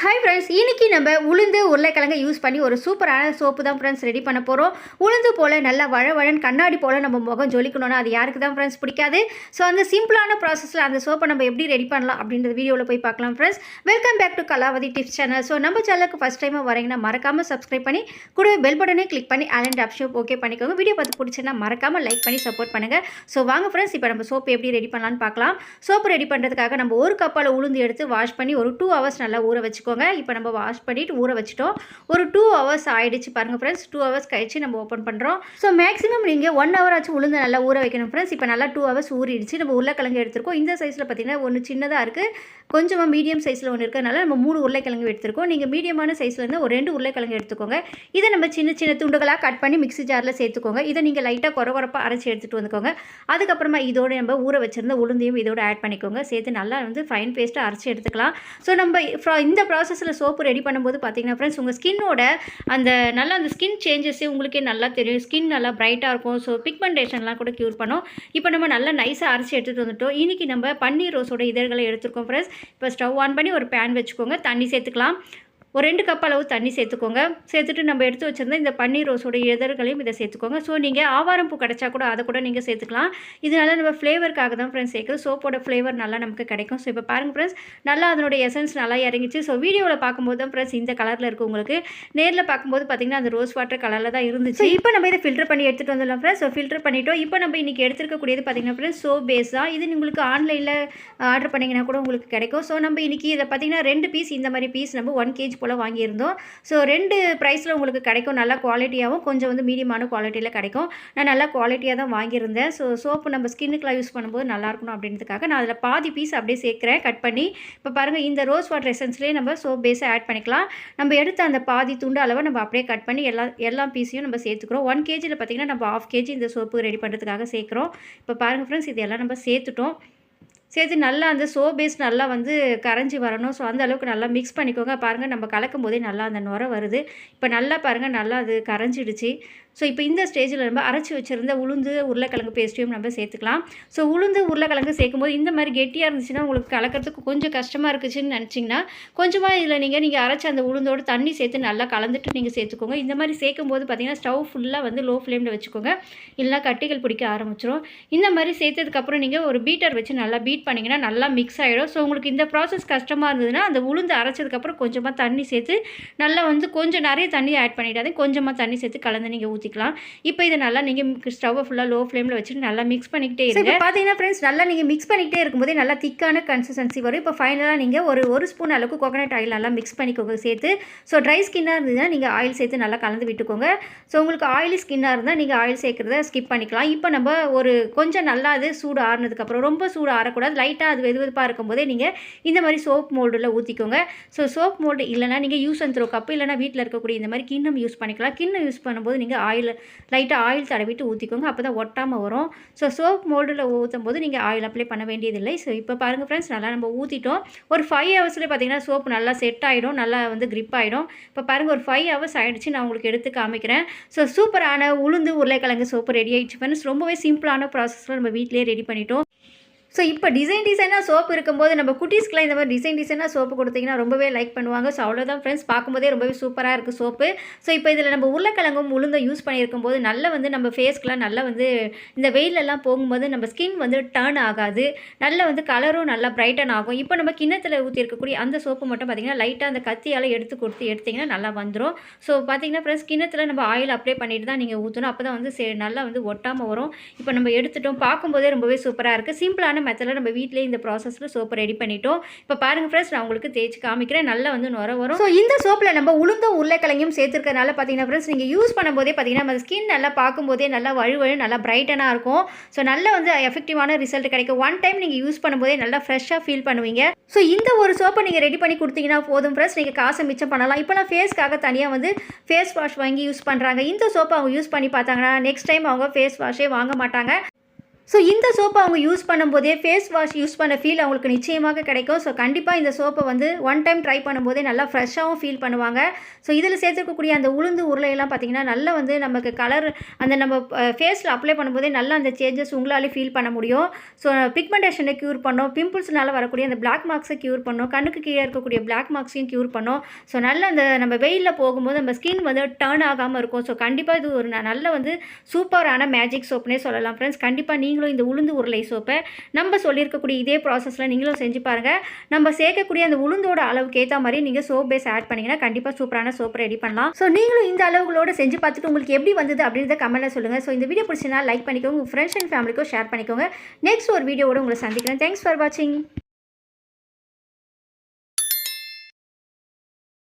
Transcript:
Hi friends இன்னைக்கு நம்ம உளுந்து உருளைக்கிழங்கை யூஸ் பண்ணி ஒரு சூப்பரான சோப்பு தான் ஃப்ரெண்ட்ஸ் ரெடி பண்ண போகிறோம் உளுந்து போல் நல்லா வழவழன் கண்ணாடி போல் நம்ம முகம் ஜொலிக்கணும்னா அது யாருக்கு தான் ஃப்ரெண்ட்ஸ் பிடிக்காது. ஸோ அந்த சிம்பிளான ப்ராசஸில் அந்த சோப்பை நம்ம எப்படி ரெடி பண்ணலாம் அப்படின்றது வீடியோவில் போய் பார்க்கலாம் friends welcome back to Kalavathi tips channel so நம்ம சேனலுக்கு ஃபஸ்ட் டைமாக வரீங்கன்னா மறக்காமல் சப்ஸ்கிரைப் பண்ணி கூட பெல் பட்டனே கிளிக் பண்ணி அலண்ட் ஆப்ஷன் ஓகே பண்ணிக்கோங்க. வீடியோ பார்த்து பிடிச்சின்னா மறக்காமல் லைக் பண்ணி சப்போர்ட் பண்ணுங்கள் ஸோ வாங்க ஃப்ரெண்ட்ஸ் இப்போ நம்ம சோப்பு எப்படி ரெடி பண்ணலாம்னு பார்க்கலாம். சோப்பு ரெடி பண்ணுறதுக்காக நம்ம ஒரு கப்பால் உளுந்து எடுத்து வாஷ் பண்ணி ஒரு டூ ஹவர்ஸ் நல்லா ஊற வச்சுக்கோங்க. இப்போ நம்ம வாஷ் பண்ணிட்டு ஊற வச்சுட்டோம். ஒரு டூ ஹவர்ஸ் ஆயிடுச்சு பாருங்கள் ஃப்ரெண்ட்ஸ் டூ ஹவர்ஸ் கழிச்சு நம்ம ஓப்பன் பண்ணுறோம் ஸோ மேக்ஸிமம் நீங்கள் ஒன் ஹவர் ஆச்சு உளுந்து நல்லா ஊற வைக்கணும் ஃப்ரெண்ட்ஸ் இப்போ நல்லா டூ ஹவர்ஸ் ஊறிடுச்சு. நம்ம உருளைக்கிழங்கு எடுத்திருக்கோம். இந்த சைஸில் பார்த்தீங்கன்னா ஒன்று சின்னதாக இருக்குது கொஞ்சமாக மீடியம் சைஸில் ஒன்று இருக்கிறதுனால நம்ம மூணு உருளைக்கிழங்கு எடுத்திருக்கோம். நீங்கள் மீடியமான சைஸில் இருந்தால் ஒரு ரெண்டு உருளைக்கிழங்கு எடுத்துக்கோங்க. இதை நம்ம சின்ன சின்ன துண்டுகளாக கட் பண்ணி மிக்ஸி ஜாரில் சேர்த்துக்கோங்க. இதை நீங்கள் லைட்டாக குறை குறப்பாக அரைச்சி எடுத்துகிட்டு வந்துக்கோங்க. அதுக்கப்புறமா இதோட நம்ம ஊற வச்சிருந்த உளுந்தையும் இதோட ஆட் பண்ணிக்கோங்க. சேர்த்து நல்லா வந்து ஃபைன் பேஸ்ட்டாக அரைச்சி எடுத்துக்கலாம். ஸோ நம்ம இந்த இந்த ப்ராசஸில் சோப்பு ரெடி பண்ணும்போது பார்த்தீங்கன்னா ஃப்ரெண்ட்ஸ் உங்கள் ஸ்கின்னோட அந்த நல்லா அந்த ஸ்கின் சேஞ்சஸே உங்களுக்கே நல்லா தெரியும். ஸ்கின் நல்லா பிரைட்டாக இருக்கும். ஸோ பிக்மெண்டேஷன்லாம் கூட க்யூர் பண்ணும். இப்போ நம்ம நல்லா நைஸாக அரைச்சி எடுத்துகிட்டு வந்துட்டோம். இன்றைக்கி நம்ம பன்னீர் ரோஸோட இதழ்களை எடுத்துருக்கோம் ஃப்ரெண்ட்ஸ் இப்போ ஸ்டவ் ஆன் பண்ணி ஒரு பேன் வச்சுக்கோங்க. தண்ணி சேர்த்துக்கலாம். ஒரு ரெண்டு கப் அளவு தண்ணி சேர்த்துக்கோங்க. சேர்த்துட்டு நம்ம எடுத்து வச்சிருந்த இந்த பன்னீர் ரோஸோட இதழ்களையும் இதை சேர்த்துக்கோங்க. ஸோ நீங்கள் ஆவாரம் பூ கிடச்சா கூட அதை கூட நீங்கள் சேர்த்துக்கலாம். இதனால நம்ம ஃப்ளேவருக்காக தான் ஃப்ரெண்ட்ஸ் சேர்க்குறது சோப்போட ஃப்ளேவர் நல்லா நமக்கு கிடைக்கும். ஸோ இப்போ பாருங்கள் ஃப்ரெண்ட்ஸ் நல்லா அதனுடைய எசன்ஸ் நல்லா இறங்கிச்சு. ஸோ வீடியோவில் பார்க்கும்போது தான் ஃப்ரெண்ட்ஸ் இந்த கலரில் இருக்குது உங்களுக்கு. நேரில் பார்க்கும்போது பார்த்தீங்கன்னா அந்த ரோஸ் வாட்டர் கலரில் தான் இருந்துச்சு. இப்போ நம்ம இதை ஃபில்டர் பண்ணி எடுத்துகிட்டு வந்துடலாம் ஃப்ரெண்ட்ஸ் ஸோ ஃபில்டர் பண்ணிட்டோம். இப்போ நம்ம இன்றைக்கி எடுத்துருக்கக்கூடியது பார்த்தீங்கன்னா ஃப்ரெண்ட்ஸ் சோ பேஸ் தான். இது உங்களுக்கு ஆன்லைனில் ஆர்டர் பண்ணிங்கன்னா கூட உங்களுக்கு கிடைக்கும். ஸோ நம்ம இன்றைக்கி இதை பார்த்தீங்கன்னா ரெண்டு பீஸ் இந்த மாதிரி பீஸ் நம்ம ஒன் கேஜி போல் வாங்கியிருந்தோம். ஸோ ரெண்டு ப்ரைஸில் உங்களுக்கு கிடைக்கும். நல்லா குவாலிட்டியாகவும் கொஞ்சம் வந்து மீடியமான குவாலிட்டியில் கிடைக்கும். நான் நல்லா குவாலிட்டியாக தான் வாங்கியிருந்தேன். ஸோ சோப்பு நம்ம ஸ்கின்னுக்குலாம் யூஸ் பண்ணும்போது நல்லா இருக்கணும் அப்படின்றதுக்காக நான் அதில் பாதி பீஸ் அப்படியே சேர்க்குறேன் கட் பண்ணி. இப்போ பாருங்கள் இந்த ரோஸ் வாட்டர் எசன்ஸ்லேயே நம்ம சோப் பேஸை ஆட் பண்ணிக்கலாம். நம்ம எடுத்த அந்த பாதி துண்டு அளவை நம்ம அப்படியே கட் பண்ணி எல்லா எல்லா பீஸையும் நம்ம சேர்த்துக்கிறோம். ஒன் கேஜியில் பார்த்தீங்கன்னா நம்ம ஆஃப் கேஜி இந்த சோப்பு ரெடி பண்ணுறதுக்காக சேர்க்குறோம். இப்போ பாருங்கள் ஃப்ரெண்ட்ஸ் இதெல்லாம் நம்ம சேர்த்துட்டோம். சேர்த்து நல்லா அந்த சோ பேஸ் நல்லா வந்து கரைஞ்சி வரணும். ஸோ அந்த அளவுக்கு நல்லா மிக்ஸ் பண்ணிக்கோங்க. பாருங்கள் நம்ம கலக்கும் போதே நல்லா அந்த நுர வருது. இப்போ நல்லா பாருங்கள் நல்லா அது கரைஞ்சிடுச்சு. ஸோ இப்போ இந்த ஸ்டேஜில் நம்ம அரைச்சி வச்சுருந்த உளுந்து உருளைக்கிழங்கு பேஸ்ட்டையும் நம்ம சேர்த்துக்கலாம். ஸோ உளுந்து உருளைக்கிழங்கு சேர்க்கும்போது இந்த மாதிரி கெட்டியாக இருந்துச்சுன்னா உங்களுக்கு கலக்கிறதுக்கு கொஞ்சம் கஷ்டமாக இருக்குச்சுன்னு நினச்சிங்கன்னா கொஞ்சமாக இதில் நீங்கள் நீங்கள் அரைச்ச அந்த உளுந்தோடு தண்ணி சேர்த்து நல்லா கலந்துட்டு நீங்கள் சேர்த்துக்கோங்க. இந்த மாதிரி சேர்க்கும்போது பார்த்திங்கன்னா ஸ்டவ் ஃபுல்லாக வந்து லோ ஃப்ளேமில் வச்சுக்கோங்க. இல்லைனா கட்டிகள் பிடிக்க ஆரம்பிச்சிடும் இந்த மாதிரி சேர்த்ததுக்கப்புறம் நீங்கள் ஒரு பீட்டர் வச்சு நல்லா பீட் பண்ணிங்கன்னா நல்லா மிக்ஸ் ஆகிடும் ஸோ உங்களுக்கு இந்த ப்ராசஸ் கஷ்டமாக இருந்ததுன்னா அந்த உளுந்து அரைச்சதுக்கப்புறம் கொஞ்சமாக தண்ணி சேர்த்து நல்லா வந்து கொஞ்சம் நிறைய தண்ணி ஆட் பண்ணிடாதே கொஞ்சமாக தண்ணி சேர்த்து கலந்து நீங்கள் ஊற்றிக்கலாம் இப்போ இதை நல்லா நீங்கள் ஸ்டவ்வை ஃபுல்லாக லோ ஃப்ளேமில் வச்சுட்டு நல்லா மிக்ஸ் பண்ணிக்கிட்டே இருங்க. பார்த்தீங்கன்னா ஃப்ரெண்ட்ஸ் நல்லா நீங்கள் மிக்ஸ் பண்ணிக்கிட்டே இருக்கும்போதே நல்லா திக்கான கன்சிஸ்டன்சி வரும். இப்போ ஃபைனலாக நீங்கள் ஒரு ஒரு ஸ்பூன் அளவுக்கு கோகனட் ஆயில் நல்லா மிக்ஸ் பண்ணிக்கோங்க சேர்த்து. ஸோ ட்ரை ஸ்கின்னாக இருந்ததுன்னா நீங்கள் ஆயில் சேர்த்து நல்லா கலந்து விட்டுக்கோங்க. ஸோ உங்களுக்கு ஆயிலி ஸ்கின்னாக இருந்தால் நீங்கள் ஆயில் சேர்க்குறத ஸ்கிப் பண்ணிக்கலாம். இப்போ நம்ம ஒரு கொஞ்சம் நல்லா அது சூடு ஆறுனதுக்கப்புறம் ரொம்ப சூடு ஆறக்கூடாது. லைட்டாக அது வெது வெதுப்பாக இருக்கும்போதே நீங்கள் இந்த மாதிரி சோப் மோல்டில் ஊற்றிக்கோங்க ஸோ சோப் மோல்டு இல்லைனா நீங்கள் யூஸ் அண்ட் த்ரோ கப்பு இல்லைனா வீட்டில் இருக்கக்கூடிய இந்த மாதிரி கிண்ணம் யூஸ் பண்ணிக்கலாம். கிண்ணம் யூஸ் பண்ணும்போது நீங்கள் ஆயில் லைட்டாக ஆயில் தடவிட்டு ஊற்றிக்கோங்க அப்போ தான் ஒட்டாமல் வரும். ஸோ சோப் மோல்டில் ஊற்றும் போது நீங்கள் ஆயில் அப்ளை பண்ண வேண்டியதில்லை. ஸோ இப்போ பாருங்கள் ஃப்ரெண்ட்ஸ் நல்லா நம்ம ஊற்றிட்டோம் ஒரு ஃபைவ் ஹவர்ஸ்லேயே பார்த்தீங்கன்னா சோப் நல்லா செட் ஆகிடும் நல்லா வந்து கிரிப் ஆகிடும் இப்போ பாருங்கள் ஒரு ஃபைவ் ஹவர்ஸ் ஆகிடுச்சு நான் உங்களுக்கு எடுத்து காமிக்கிறேன். ஸோ சூப்பரான உளுந்து உருளைக்கிழங்கு சோப்பு ரெடி ஆகிடுச்சு ஃப்ரெண்ட்ஸ் ரொம்பவே சிம்பிளான ப்ராசஸில் நம்ம வீட்டிலே ரெடி பண்ணிட்டோம். ஸோ இப்போ டிசைன் டிசைனாக சோப்பு இருக்கும்போது நம்ம குட்டீஸ்க்குலாம் இந்த மாதிரி டிசைன் டிசைனாக சோப்பு கொடுத்தீங்கன்னா ரொம்பவே லைக் பண்ணுவாங்க. ஸோ அவ்வளோதான் ஃப்ரெண்ட்ஸ் பார்க்கும்போதே ரொம்பவே சூப்பராக இருக்குது சோப்பு. ஸோ இப்போ இதில் நம்ம உருளைக்கிழங்கும் உளுந்தும் யூஸ் பண்ணியிருக்கும் போது நல்லா வந்து நம்ம ஃபேஸ்க்குலாம் நல்லா வந்து இந்த வெயிலெல்லாம் போகும்போது நம்ம ஸ்கின் வந்து டர்ன் ஆகாது. நல்லா வந்து கலரும் நல்லா பிரைட்டன் ஆகும். இப்போ நம்ம கிண்ணத்தில் ஊற்றி இருக்கக்கூடிய அந்த சோப்பு மட்டும் பார்த்தீங்கன்னா லைட்டாக அந்த கத்தியால் எடுத்து கொடுத்து எடுத்திங்கன்னா நல்லா வந்துடும் ஸோ பார்த்தீங்கன்னா ஃப்ரெண்ட்ஸ் கிண்ணத்தில் நம்ம ஆயில் அப்ளை பண்ணிட்டு தான் நீங்கள் ஊற்றணும் அப்போ தான் வந்து சே நல்லா வந்து ஒட்டாமல் வரும். இப்போ நம்ம எடுத்துட்டோம். பார்க்கும்போதே ரொம்பவே சூப்பராக இருக்குது சிம்பிளான மெத்தடில் நம்ம வீட்டிலே இந்த ப்ராசஸில் சோப்பை ரெடி பண்ணிட்டோம். இப்போ பாருங்கள் ஃப்ரெண்ட்ஸ் நான் உங்களுக்கு தேய்ச்சி காமிக்கிறேன். நல்லா வந்து நுர வரும். ஸோ இந்த சோப்பில் நம்ம உளுந்த உருளைக்கிழங்கும் சேர்த்துருக்கனால பார்த்தீங்கன்னா ஃப்ரெண்ட்ஸ் நீங்கள் யூஸ் பண்ணும்போதே பார்த்தீங்கன்னா நம்ம ஸ்கின் நல்லா பார்க்கும்போதே நல்லா வழுவழு நல்லா பிரைட்டனாக இருக்கும். ஸோ நல்ல வந்து எஃபெக்டிவான ரிசல்ட் கிடைக்கும். ஒன் டைம் நீங்கள் யூஸ் பண்ணும்போதே நல்லா ஃப்ரெஷ்ஷாக ஃபீல் பண்ணுவீங்க. ஸோ இந்த ஒரு சோப்பை நீங்கள் ரெடி பண்ணி கொடுத்தீங்கன்னா போதும் ஃப்ரெண்ட்ஸ் நீங்கள் காசை மிச்சம் பண்ணலாம். இப்போலாம் ஃபேஸ்க்காக தனியாக வந்து ஃபேஸ் வாஷ் வாங்கி யூஸ் பண்ணுறாங்க இந்த சோப்பை அவங்க யூஸ் பண்ணி பார்த்தாங்கன்னா நெக்ஸ்ட் டைம் அவங்க ஃபேஸ் வாஷே வாங்க மாட்டாங்க. ஸோ இந்த சோப்பை அவங்க யூஸ் பண்ணும்போதே ஃபேஸ் வாஷ் யூஸ் பண்ண ஃபீல் அவங்களுக்கு நிச்சயமாக கிடைக்கும். ஸோ கண்டிப்பாக இந்த சோப்பை வந்து ஒன் டைம் ட்ரை பண்ணும்போதே நல்லா ஃப்ரெஷ்ஷாகவும் ஃபீல் பண்ணுவாங்க. ஸோ இதில் சேர்த்துருக்கக்கூடிய அந்த உளுந்து உருளையெல்லாம் பார்த்தீங்கன்னா நல்லா வந்து நமக்கு கலர் அந்த நம்ம ஃபேஸில் அப்ளை பண்ணும்போதே நல்லா அந்த சேஞ்சஸ் உங்களாலே ஃபீல் பண்ண முடியும். ஸோ பிக்மெண்டேஷனை க்யூர் பண்ணும். பிம்பிள்ஸ்னால வரக்கூடிய அந்த பிளாக் மார்க்ஸை க்யூர் பண்ணும். கண்ணுக்கு கீழே இருக்கக்கூடிய பிளாக் மார்க்ஸையும் க்யூர் பண்ணும். ஸோ நல்ல அந்த நம்ம வெயிலில் போகும்போது நம்ம ஸ்கின் வந்து டேர்ன் ஆகாமல் இருக்கும். ஸோ கண்டிப்பாக இது ஒரு ந- நல்ல வந்து சூப்பரான மேஜிக் சோப்னே சொல்லலாம். ஃப்ரெண்ட்ஸ் கண்டிப்பாக நீங்கள் நீங்களும் இந்த உளுந்து உருளை சோப்பை நம்ம சொல்லியிருக்கக்கூடிய இதே ப்ராசஸில் நீங்களும் செஞ்சு பாருங்கள் நம்ம சேர்க்கக்கூடிய அந்த உளுந்தோட அளவுக்கு ஏற்ற மாதிரி நீங்கள் சோப் பேஸ் ஆட் பண்ணிங்கன்னா கண்டிப்பாக சூப்பரான சோப் ரெடி பண்ணலாம். ஸோ நீங்களும் இந்த அளவுகளோட செஞ்சு பார்த்துட்டு உங்களுக்கு எப்படி வந்தது அப்படின்றத கமெண்ட்டில் சொல்லுங்கள் ஸோ இந்த வீடியோ பிடிச்சினா லைக் பண்ணிக்கோங்க. உங்கள் ஃப்ரெண்ட்ஸ் அண்ட் ஃபேமிலிக்கும் ஷேர் பண்ணிக்கோங்க. நெக்ஸ்ட் ஒரு வீடியோவோட உங்களை சந்திக்கிறேன். தேங்க்ஸ் ஃபார் வாட்சிங்